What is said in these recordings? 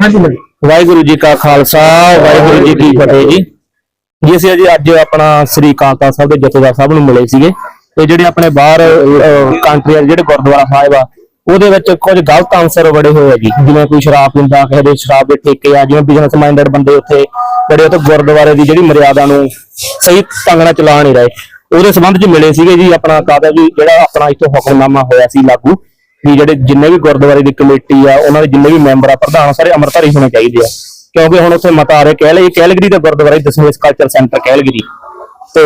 ਹਾਂਜੀ ਹਾਂਜੀ ਵਾਹਿਗੁਰੂ ਜੀ ਕਾ ਖਾਲਸਾ, ਵਾਹਿਗੁਰੂ ਜੀ ਕੀ ਫਤਿਹ ਜੀ। ਜੀ, ਅਸੀਂ ਅੱਜ ਅੱਜ ਆਪਣਾ ਸ੍ਰੀ ਕਾਲਕਾ ਸਾਹਿਬ ਦੇ ਜਥੇਦਾਰ ਸਾਹਿਬ ਨੂੰ ਮਿਲੇ ਸੀਗੇ ਤੇ ਜਿਹੜੇ ਆਪਣੇ ਬਾਹਰ ਕੰਟਰੀ ਆ ਜਿਹੜੇ ਗੁਰਦੁਆਰਾ ਸਾਹਿਬ ਆ, ਉਹਦੇ ਵਿੱਚ ਕੁਝ ਗਲਤ ਆਨਸਰ ਬੜੇ ਹੋਏ ਆ ਜੀ। ਜਿਵੇਂ ਕੋਈ ਸ਼ਰਾਬ ਪੀਂਦਾ, ਕਿਸੇ ਦੇ ਸ਼ਰਾਬ ਦੇ ਠੇਕੇ ਆ, ਜਿਵੇਂ ਬਿਜ਼ਨਸ ਮਾਈਂਡਡ ਬੰਦੇ ਉੱਥੇ ਜਿਹੜੇ ਉੱਥੇ ਗੁਰਦੁਆਰੇ ਦੀ ਜਿਹੜੀ ਮਰਿਆਦਾ ਨੂੰ ਸਹੀ ਢੰਗ ਨਾਲ ਚਲਾ ਨਹੀਂ ਰਹੇ। ਉਹਦੇ ਸੰਬੰਧ 'ਚ ਮਿਲੇ ਸੀਗੇ ਜੀ ਆਪਣਾ ਕਾਦਾ ਵੀ ਜਿਹੜਾ ਆਪਣਾ ਇੱਥੋਂ ਹੁਕਮਨਾਮਾ ਹੋਇਆ ਸੀ ਲਾਗੂ। ਵੀ ਜਿਹੜੇ ਜਿੰਨੇ ਵੀ ਗੁਰਦੁਆਰੇ ਦੀ ਕਮੇਟੀ ਆ, ਉਹਨਾਂ ਦੇ ਜਿੰਨੇ ਵੀ ਮੈਂਬਰ ਆ, ਪ੍ਰਧਾਨ ਸਾਰੇ ਅੰਮ੍ਰਿਤਧਾਰੀ ਹੋਣੇ ਚਾਹੀਦੇ ਆ। ਕਿਉਂਕਿ ਹੁਣ ਉੱਥੇ ਮਤਾ ਆ ਰਿਹਾ, ਕਹਿ ਲਈ ਕੈਲਗਰੀ ਦੇ ਗੁਰਦੁਆਰੇ ਦਸਵੇਂ ਕਲਚਰ ਸੈਂਟਰ ਕੈਲਗਰੀ ਤੇ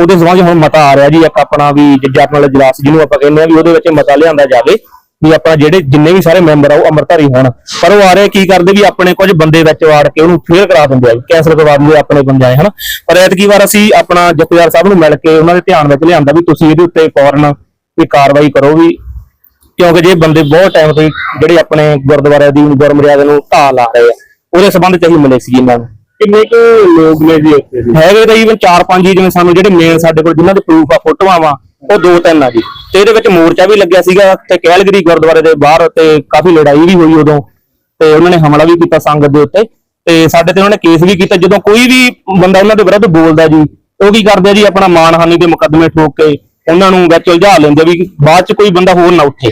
ਉਹਦੇ ਸੰਬੰਧ ਹੁਣ ਮਤਾ ਆ ਰਿਹਾ ਜੀ ਇੱਕ ਆਪਣਾ ਵੀ ਜੱਜਾਂ ਨਾਲ ਇਜਲਾਸ ਜਿਹਨੂੰ ਆਪਾਂ ਕਹਿੰਦੇ ਆ ਵੀ ਉਹਦੇ ਵਿੱਚ ਮਤਾ ਲਿਆਂਦਾ ਜਾਵੇ, ਵੀ ਆਪਣਾ ਜਿਹੜੇ ਜਿੰਨੇ ਵੀ ਸਾਰੇ ਮੈਂਬਰ ਆ, ਉਹ ਅੰਮ੍ਰਿਤਧਾਰੀ ਹੋਣ। ਪਰ ਉਹ ਆ ਰਹੇ ਕੀ ਕਰਦੇ ਵੀ ਆਪਣੇ ਕੁਝ ਬੰਦੇ ਵਿੱਚ ਵਾੜ ਕੇ ਉਹਨੂੰ ਫੇਰ ਕਰਾ ਦਿੰਦੇ ਆ ਕੈਂਸਲ ਕਰਵਾ ਦਿੰਦੇ ਆ ਆਪਣੇ ਬੰਦੇ ਹਨ? ਪਰ ਐਤਕੀ ਵਾਰ ਅਸੀਂ ਆਪਣਾ ਜਥੇਦਾਰ ਸਾਹਿਬ ਨੂੰ ਮਿਲ ਕੇ ਉਹਨਾਂ ਦੇ ਧਿਆਨ ਵਿੱਚ ਲਿਆਂਦਾ ਵੀ ਤੁਸੀਂ ਇਹਦੇ ਉੱਤੇ ਫੌਰਨ ਵੀ ਕਾਰਵਾਈ ਕਰੋ ਵੀ ਕਿਉਂਕਿ ਜੇ ਬੰਦੇ ਬਹੁਤ ਟਾਈਮ ਤੋਂ ਜਿਹੜੇ ਆਪਣੇ ਗੁਰਦੁਆਰੇ ਦੀ ਗੁਰਮਰਿਆਦਾ ਨੂੰ ਢਾਹ ਲਾ ਰਹੇ ਆ ਉਹਦੇ ਸੰਬੰਧ ਚ ਅਸੀਂ ਮਿਲੇ ਸੀ ਇਹਨਾਂ ਨੂੰ ਕਿੰਨੇ ਕੁ ਲੋਕ ਨੇ ਜੀ ਉੱਥੇ ਜੀ? ਹੈਗੇ ਤਾਂ ਈਵਨ 4-5 ਜਿਵੇਂ ਸਾਨੂੰ ਜਿਹੜੇ ਮੇਨ ਸਾਡੇ ਕੋਲ ਜਿਨ੍ਹਾਂ ਦੇ ਪ੍ਰੂਫ ਆ ਫੋਟੋਆਂ ਵਾ ਉਹ ਦੋ ਤਿੰਨ ਆ ਜੀ। ਤੇ ਇਹਦੇ ਵਿੱਚ ਮੋਰਚਾ ਵੀ ਲੱਗਿਆ ਸੀਗਾ ਤੇ ਕੈਲਗਰੀ ਗੁਰਦੁਆਰੇ ਦੇ ਬਾਹਰ ਤੇ ਕਾਫੀ ਲੜਾਈ ਵੀ ਹੋਈ ਉਦੋਂ ਤੇ ਉਹਨਾਂ ਨੇ ਹਮਲਾ ਵੀ ਕੀਤਾ ਸੰਗਤ ਦੇ ਉੱਤੇ। ਤੇ ਸਾਡੇ ਤੇ ਉਹਨਾਂ ਨੇ ਕੇਸ ਵੀ ਕੀਤਾ ਜਦੋਂ ਕੋਈ ਵੀ ਬੰਦਾ ਉਹਨਾਂ ਦੇ ਵਿਰੁੱਧ ਬੋਲਦਾ ਜੀ ਉਹ ਕੀ ਕਰਦੇ ਆ ਜੀ ਆਪਣਾ ਮਾਨਹਾਨੀ ਦੇ ਮੁਕੱਦਮੇ ਠੋਕ ਕੇ ਉਹਨਾਂ ਨੂੰ ਵਿੱਚ ਉਲਝਾ ਲੈਂਦੇ ਵੀ ਬਾਅਦ ਚ ਕੋਈ ਬੰਦਾ ਹੋਰ ਨਾ ਉੱਠੇ।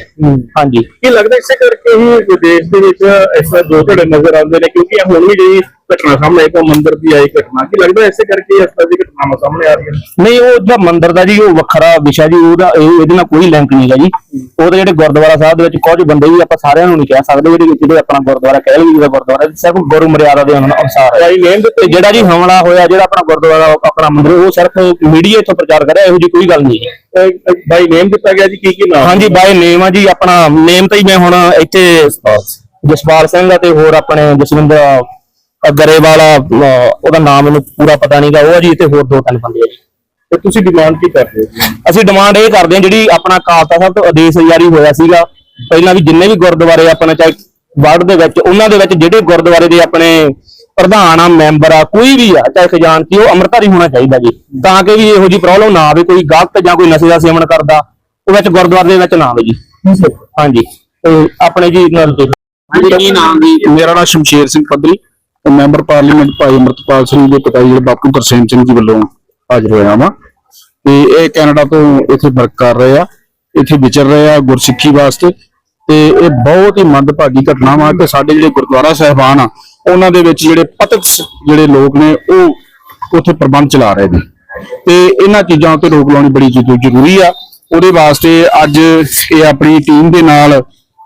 ਹਾਂਜੀ। ਕੀ ਲੱਗਦਾ ਇਸੇ ਕਰਕੇ ਹੀ ਵਿਦੇਸ਼ ਦੇ ਵਿੱਚ ਇਸ ਤਰ੍ਹਾਂ ਦੋ ਧੜੇ ਨਜ਼ਰ ਆਉਂਦੇ ਨੇ ਕਿਉਂਕਿ ਇਹ ਹੁਣ ਵੀ ਜਿਹੜੀ ਘਟਨਾ ਸਾਹਮਣੇ ਆਈ ਕੋ ਮੰਦਿਰ ਦੀ ਆਈ ਘਟਨਾ। ਕੀ ਲੱਗਦਾ ਇਸੇ ਕਰਕੇ ਹੀ ਇਸ ਤਰ੍ਹਾਂ ਦੀ ਘਟਨਾਵਾਂ ਸਾਹਮਣੇ ਆ ਰਹੀਆਂ ਨਹੀਂ ਉਹ ਜਿਹੜਾ ਮੰਦਿਰ ਦਾ ਜੀ ਉਹ ਵੱਖਰਾ ਵਿਸ਼ਾ ਜੀ ਉਹਦਾ ਇਹ- ਇਹਦੇ ਨਾਲ ਕੋਈ ਲਿੰਕ ਨਹੀਂ ਹੈਗਾ ਜੀ। ਉਹਦੇ ਜਿਹੜੇ ਗੁਰਦੁਆਰਾ ਸਾਹਿਬ ਦੇ ਵਿੱਚ ਕੁਝ ਬੰਦੇ ਵੀ ਆਪਾਂ ਸਾਰਿਆਂ ਨੂੰ ਨਹੀਂ ਕਹਿ ਸਕਦੇ ਜਿਹੜੇ ਜਿਹੜੇ ਆਪਣਾ ਗੁਰਦੁਆਰਾ ਕਹਿ ਲਈਏ ਦਾ ਗੁਰਦੁਆਰਾ ਸਿਰਫ ਗੁਰੂ ਮਰਿਆਦਾ ਦੇ ਅਨੁ- ਅਨੁਸਾਰ ਹੈ। ਤੇ ਜਿਹੜਾ ਜੀ ਹਮਲਾ ਹੋਇਆ ਜਿਹੜਾ ਆਪਣਾ ਗੁਰਦੁਆਰਾ ਆਪਣਾ ਮੰਦਿਰ ਉਹ ਸਿਰਫ ਮੀਡੀਆ ਇੱਥੋਂ ਪ੍ਰਚਾਰ ਕਰਿਆ ਇਹੋ ਜੀ ਕੋਈ ਗੱਲ ਨਹੀਂ ਹੈ। ਭਾਈ ਨੇਮ ਦਿੱਤਾ ਗਿਆ ਜੀ ਕੀ ਕੀ ਨਾਮ? ਹਾਂਜੀ ਬਾਈ ਨੇਮ ਆ ਜੀ ਆਪਣਾ ਨੇਮ ਤਾਂ ਹੀ ਮੈਂ ਹੁਣ ਇੱਥੇ ਜਸਪਾਲ ਸਿੰਘ। ਆ ਤੇ ਹੋਰ ਆਪਣੇ ਜਸਵਿੰਦਰ ਗਰੇਵਾਲ ਉਹਦਾ ਨਾਮ ਮੈਨੂੰ ਪੂਰਾ ਪਤਾ ਨਹੀਂਗਾ ਉਹ ਆ ਜੀ ਤੇ ਹੋਰ ਦੋ ਤਿੰਨ ਬੰਦੇ ਆ ਜੀ। ਤੇ ਤੁਸੀਂ ਡਿਮਾਂਡ ਕੀ ਕਰਦੇ ਹੋ? ਅਸੀਂ ਡਿਮਾਂਡ ਇਹ ਕਰਦੇ ਹਾਂ ਜਿਹੜੀ ਆਪਣਾ ਕਾਲਤਾ ਸਾਹਿਬ ਤੋਂ ਆਦੇਸ਼ ਜਾਰੀ ਹੋਇਆ ਸੀਗਾ। ਪਹਿਲਾਂ ਵੀ ਜਿੰਨੇ ਵੀ ਗੁਰਦੁਆਰੇ ਆਪਣੇ ਚਾਹੇ ਵਾਰਡ ਦੇ ਵਿੱਚ ਉਹਨਾਂ ਦੇ ਵਿੱਚ ਜਿਹੜੇ ਗੁਰਦੁਆਰੇ ਦੇ ਆਪਣੇ ਪ੍ਰਧਾਨ ਆ ਮੈਂਬਰ ਆ ਕੋਈ ਵੀ ਆ ਚਾਹੇ ਖਜ਼ਾਨਚੀ ਉਹ ਅੰਮ੍ਰਿਤਧਾਰੀ ਹੋਣਾ ਚਾਹੀਦਾ ਜੀ। ਤਾਂ ਕਿ ਵੀ ਇਹੋ ਜੀ ਪ੍ਰੋਬਲਮ ਨਾ ਆਵੇ ਕੋਈ ਗਲਤ ਜਾਂ ਕੋਈ ਨਸ਼ੇ ਦਾ ਸੇਵਨ ਕਰਦਾ ਉਹ ਵਿੱਚ ਗੁਰਦੁਆਰੇ ਦੇ ਵਿੱਚ ਨਾ ਆਵੇ ਜੀ। ਹਾਂਜੀ। ਤੇ ਆਪਣੇ ਜੀ ਨਾਲ ਕੀ ਨਾਮ ਦੀ ਮੇਰਾ ਨਾਮ ਸ਼ਮਸ਼ੇਰ ਸਿੰਘ ਪੱਧਰੀ ਤੇ ਮੈਂਬਰ ਪਾਰਲੀਮੈਂਟ ਭਾਈ ਅਮਰਤਪਾਲ ਸਿੰਘ ਦੇ ਪਿਤਾ ਜੀ ਬਾਪੂ ਤਰਸੇਮ ਸਿੰਘ ਜੀ ਵੱਲੋਂ ਹਾਜ਼ਰ ਹੋਇਆ ਵਾਂ। ਤੇ ਇਹ ਕੈਨੇਡਾ ਤੋਂ ਇੱਥੇ ਵਰਕ ਕਰ ਰਹੇ ਆ ਇੱਥੇ ਵਿਚਰ ਰਹੇ ਆ ਗੁਰਸਿੱਖੀ ਵਾਸਤੇ। ਤੇ ਇਹ ਬਹੁਤ ਹੀ ਮੰਦਭਾਗੀ ਘਟਨਾ ਵਾ ਕਿ ਸਾਡੇ ਜਿਹੜੇ ਗੁਰਦੁਆਰਾ ਸਾਹਿਬਾਨ ਆ ਉਹਨਾਂ ਦੇ ਵਿੱਚ ਜਿਹੜੇ ਪਤਕ ਜਿਹੜੇ ਲੋਕ ਨੇ, ਉਹ ਉੱਥੇ ਪ੍ਰਬੰਧ ਚਲਾ ਰਹੇ ਨੇ। ਤੇ ਇਹਨਾਂ ਚੀਜ਼ਾਂ ਤੇ ਰੋਕ ਲਾਉਣੀ ਬੜੀ ਜ਼ਰੂਰੀ ਆ। ਉਹਦੇ ਵਾਸਤੇ ਅੱਜ ਇਹ ਆਪਣੀ ਟੀਮ ਦੇ ਨਾਲ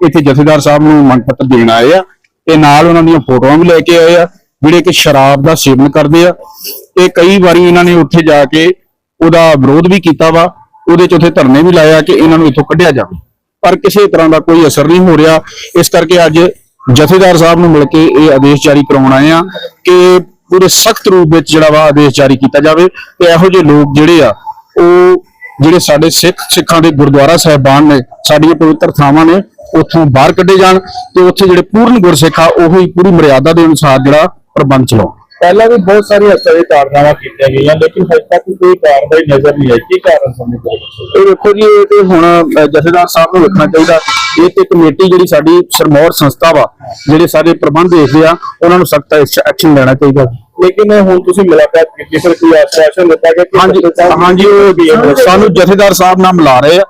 ਇੱਥੇ ਜਥੇਦਾਰ ਸਾਹਿਬ ਨੂੰ ਮੰਗ ਪੱਤਰ ਦੇਣ ਆਏ ਆ। ਤੇ ਨਾਲ ਉਹਨਾਂ ਦੀਆਂ ਫੋਟੋਆਂ ਵੀ ਲੈ ਕੇ ਆਏ ਆ, ਜਿਹੜੇ ਕਿ ਸ਼ਰਾਬ ਦਾ ਸੇਵਨ ਕਰਦੇ ਆ। ਤੇ ਕਈ ਵਾਰੀ ਇਹਨਾਂ ਨੇ ਉੱਥੇ ਜਾ ਕੇ ਉਹਦਾ ਵਿਰੋਧ ਵੀ ਕੀਤਾ ਵਾ। ਉਹਦੇ ਚ ਉੱਥੇ ਧਰਨੇ ਵੀ ਲਾਇਆ ਕਿ ਇਹਨਾਂ ਨੂੰ ਇੱਥੋਂ ਕੱਢਿਆ ਜਾਵੇ। ਪਰ ਕਿਸੇ ਤਰ੍ਹਾਂ ਦਾ ਕੋਈ ਅਸਰ ਨਹੀਂ ਹੋ ਰਿਹਾ। ਇਸ ਕਰਕੇ ਅੱਜ ਜਥੇਦਾਰ ਸਾਹਿਬ ਨੂੰ ਮਿਲ ਕੇ ਇਹ ਆਦੇਸ਼ ਜਾਰੀ ਕਰਾਉਣ ਆਏ ਆ ਕਿ ਪੂਰੇ ਸਖਤ ਰੂਪ ਵਿੱਚ ਜਿਹੜਾ ਵਾ ਆਦੇਸ਼ ਜਾਰੀ ਕੀਤਾ ਜਾਵੇ ਤੇ ਇਹੋ ਜਿਹੇ ਲੋਕ ਜਿਹੜੇ ਆ, ਉਹ ਜਿਹੜੇ ਸਾਡੇ ਸਿੱਖ ਸਿੱਖਾਂ ਦੇ ਗੁਰਦੁਆਰਾ ਸਾਹਿਬਾਨ ਨੇ, ਸਾਡੀਆਂ ਪਵਿੱਤਰ ਥਾਵਾਂ ਨੇ, ਉੱਥੋਂ ਬਾਹਰ ਕੱਢੇ ਜਾਣ ਤੇ ਉੱਥੇ ਜਿਹੜੇ ਪੂਰਨ ਗੁਰਸਿੱਖ ਆ, ਉਹ ਹੀ ਪੂਰੀ ਮਰਿਆਦਾ ਦੇ ਅਨੁਸਾਰ ਜਿਹੜਾ ਪ੍ਰਬੰਧ ਚਲਾਉਣ। ਪਹਿਲਾਂ ਵੀ ਬਹੁਤ ਸਾਰੀਆਂ ਇਸ ਤਰ੍ਹਾਂ ਦੀ ਕਾਰਨਾਮਾ ਕੀਤੀਆਂ ਗਈਆਂ, ਲੇਕਿਨ ਹਜੇ ਤੱਕ ਕੋਈ ਕਾਰਵਾਈ ਨਜ਼ਰ ਨਹੀਂ ਆਈ। ਕੀ ਕਾਰਨ ਸਮਝਦੇ ਹੋ? ਇਹ ਵੇਖੋ ਜੀ, ਇਹ ਤੇ ਹੁਣ ਜਥੇਦਾਰ ਸਾਹਿਬ ਨੂੰ ਵੇਖਣਾ ਚਾਹੀਦਾ। ਇਹ ਤੇ ਕਮੇਟੀ ਜਿਹੜੀ ਸਾਡੀ ਸਰਮੌਰ ਸੰਸਥਾ ਵਾ, ਜਿਹੜੇ ਸਾਰੇ ਪ੍ਰਬੰਧ ਦੇਖਦੇ ਆ, ਉਹਨਾਂ ਨੂੰ ਸਖਤ ਐਕਸ਼ਨ ਲੈਣਾ ਚਾਹੀਦਾ। ਲੇਕਿਨ ਹੁਣ ਤੁਸੀਂ ਮੁਲਾਕਾਤ ਕੀਤੀ ਫਿਰ ਕੋਈ ਆਸ਼ਵਾਸਨ ਦਿੱਤਾ ਗਿਆ ਕਿ ਹਾਂਜੀ ਹਾਂਜੀ ਉਹ ਸਾਨੂੰ ਜਥੇਦਾਰ ਸਾਹਿਬ ਨਾਲ ਮਿਲਾ ਰਹੇ ਆ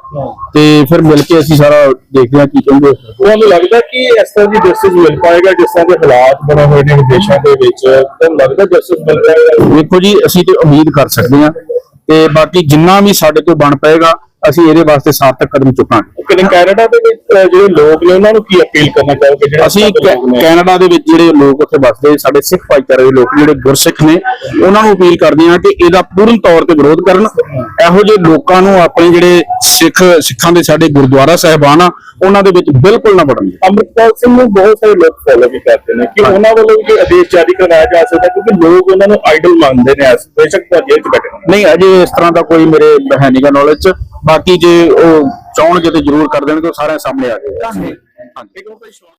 ਤੇ ਫਿਰ ਮਿਲ ਕੇ ਅਸੀਂ ਸਾਰਾ ਦੇਖਦੇ ਆ ਕੀ ਕਹਿੰਦੇ ਆ। ਤੁਹਾਨੂੰ ਲੱਗਦਾ ਕਿ ਇਸ ਤਰ੍ਹਾਂ ਦੀ ਜਸਟਿਸ ਮਿਲ ਪਾਏਗਾ ਜਿਸ ਤਰ੍ਹਾਂ ਦੇ ਹਾਲਾਤ ਬਣੇ ਹੋਏ ਨੇ ਵਿਦੇਸ਼ਾਂ ਦੇ ਵਿੱਚ? ਤੁਹਾਨੂੰ ਲੱਗਦਾ ਜਸਟਿਸ ਮਿਲ ਜਾਏਗਾ ਵੇਖੋ ਜੀ ਅਸੀਂ ਤੇ ਉਮੀਦ ਕਰ ਸਕਦੇ ਹਾਂ ਤੇ ਬਾਕੀ ਜਿੰਨਾ ਵੀ ਸਾਡੇ ਤੋਂ ਬਣ ਪਏਗਾ ਅਸੀਂ ਇਹਦੇ ਵਾਸਤੇ ਸਾਰਥਕ ਕਦਮ ਚੁੱਕਾਂਗੇ। ਕਿ ਕੈਨੇਡਾ ਦੇ ਵਿੱਚ ਅਹ, ਜਿਹੜੇ ਲੋਕ ਨੇ ਉਹਨਾਂ ਨੂੰ ਕੀ ਅਪੀਲ ਕਰਨਾ ਚਾਹੋਗੇ? ਜਿਹੜੇ ਅਸੀਂ ਲੋਕ ਨੇ? ਕੈਨੇਡਾ ਦੇ ਵਿੱਚ ਜਿਹੜੇ ਲੋਕ ਉੱਥੇ ਵੱਸਦੇ ਸਾਡੇ ਸਿੱਖ ਭਾਈਚਾਰੇ ਦੇ ਲੋਕ ਜਿਹੜੇ ਗੁਰਸਿੱਖ ਨੇ ਉਹਨਾਂ ਨੂੰ ਅਪੀਲ ਕਰਦੇ ਹਾਂ ਕਿ ਇਹਦਾ ਪੂਰਨ ਤੌਰ ਤੇ ਵਿਰੋਧ ਕਰਨ। ਇਹੋ ਜਿਹੇ ਲੋਕਾਂ ਨੂੰ ਆਪਣੇ ਜਿਹੜੇ ਸਿੱਖ ਸਿੱਖਾਂ ਦੇ ਸਾਡੇ ਗੁਰਦੁਆਰਾ ਸਾਹਿਬਾਨ ਆ ਉਹਨਾਂ ਦੇ ਵਿੱਚ ਬਿਲਕੁਲ ਨਾ ਵੜਨ ਅੰਮ੍ਰਿਤਪਾਲ ਸਿੰਘ ਨੂੰ ਬਹੁਤ ਸਾਰੇ ਲੋਕ ਫੋਲੋ ਵੀ ਕਰਦੇ ਨੇ ਕਿ ਉਹਨਾਂ ਵੱਲੋਂ ਵੀ ਕੋਈ ਆਦੇਸ਼ ਜਾਰੀ ਕਰਵਾਇਆ ਜਾ ਸਕਦਾ ਕਿਉਂਕਿ ਲੋਕ ਉਹਨਾਂ ਨੂੰ ਆਈਡਲ ਮੰਨਦੇ ਨੇ ਐਸ ਬੇਸ਼ੱਕ ਤਾਂ ਜੇਲ੍ਹ 'ਚ ਬੈਠੇ ਨੇ। ਨਹੀਂ ਅਜੇ ਇਸ ਤਰ੍ਹਾਂ ਦਾ ਕੋਈ ਮੇਰੇ ਹੈ ਨਹੀਂਗਾ ਨੌਲੇਜ ਚ ਬਾਕੀ ਜੇ ਉਹ ਚਾਹਣਗੇ ਤੇ ਜ਼ਰੂਰ ਕਰ ਦੇਣਗੇ ਉਹ ਸਾਰਿਆਂ ਸਾਹਮਣੇ ਆ ਜਾਏਗਾ। ਹਾਂਜੀ।